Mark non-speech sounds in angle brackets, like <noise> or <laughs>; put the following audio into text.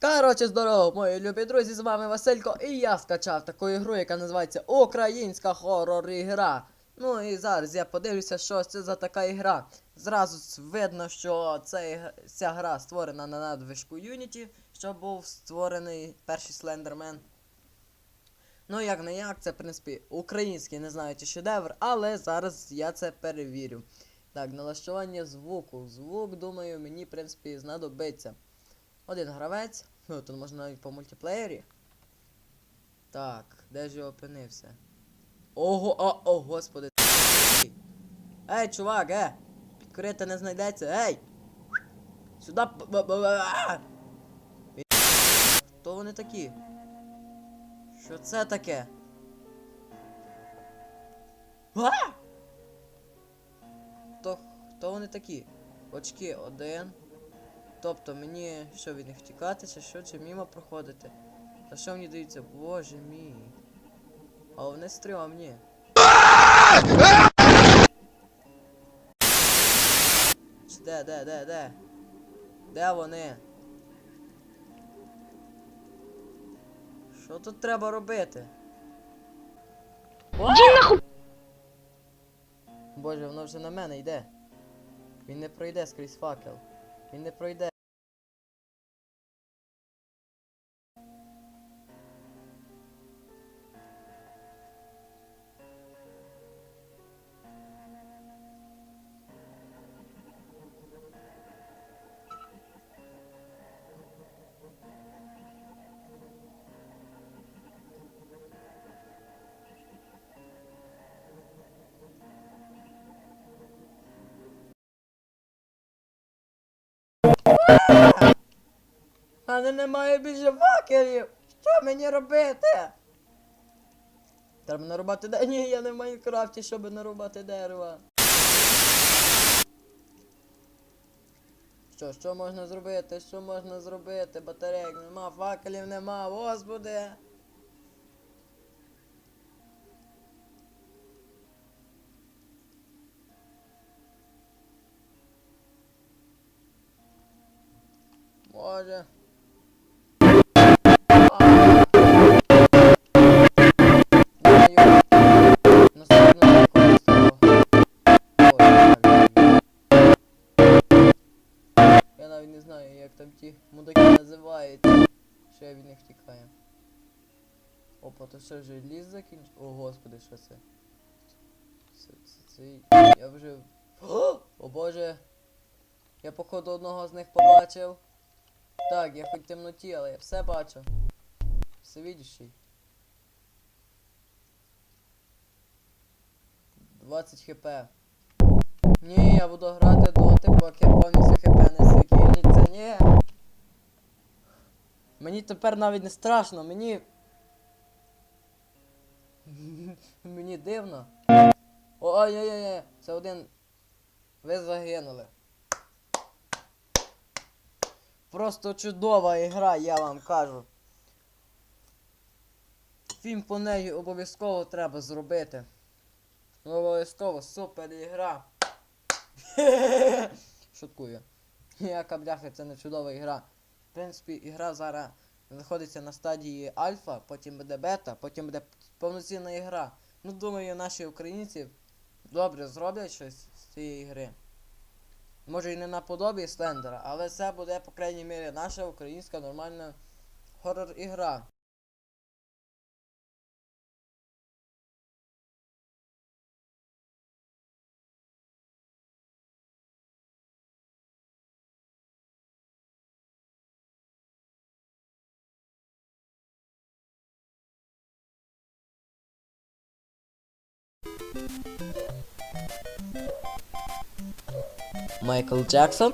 Коротше, здорово, мої любі друзі, з вами Василько, і я скачав таку ігру, яка називається Українська хорор ігра. Ну і зараз я подивлюся, що це за така ігра. Зразу видно, що це, ця гра створена на надвижку Unity, що був створений перший Слендермен. Ну, як не як, це, в принципі, український, не знаю, чи шедевр, але зараз я це перевірю. Так, налаштування звуку. Звук, думаю, мені, в принципі, знадобиться. Один гравець. Ну, тут можна навіть по мультиплеєрі. Так, де ж я опинився? Ого, о, о, господи. Ей, чувак, е! Підкурити не знайдеться, ей! Сюди. Хто вони такі? Що це таке? А! То хто вони такі? Очки один. Тобто мені що від них втікати, чи що, чи мімо проходити? Та що мені дається? Боже мій. А вони. Чи Де, де, де, де? Де вони? Що тут треба робити? Нахуй! Боже, воно вже на мене йде. Він не пройде скрізь факел. Він не пройде. У мене немає більше факелів! Що мені робити? Треба нарубати дерево. Ні, я не в Майнкрафті, щоб нарубати дерево. Що, що можна зробити? Що можна зробити? Батарейк нема, факелів нема, господи. Боже. Я навіть не знаю, як там ті мудаки називаються. Що я від них втікаю. Опа, то що вже ліс закінч... О, господи, що це? Це, це, це... Я вже... О боже! Я походу одного з них побачив. Так, я хоч в темноті, але я все бачу. Всевидящий. 20 хп. Ні, я буду грати доти, поки повністю хп не закінчиться. Ні. Мені тепер навіть не страшно, мені. <laughs> Мені дивно. Ой-ой-ой, це один. Ви загинули. Просто чудова ігра, я вам кажу. Фільм по неї обов'язково треба зробити. Обов'язково супер ігра. <laughs> Шуткую. Яка бляха, це не чудова ігра. В принципі, ігра зараз знаходиться на стадії альфа, потім буде бета, потім буде повноцінна ігра. Ну, думаю, наші українці добре зроблять щось з цієї гри. Може і не наподобі Слендера, але це буде, по крайній мірі, наша українська нормальна хорор-ігра. Michael Jackson.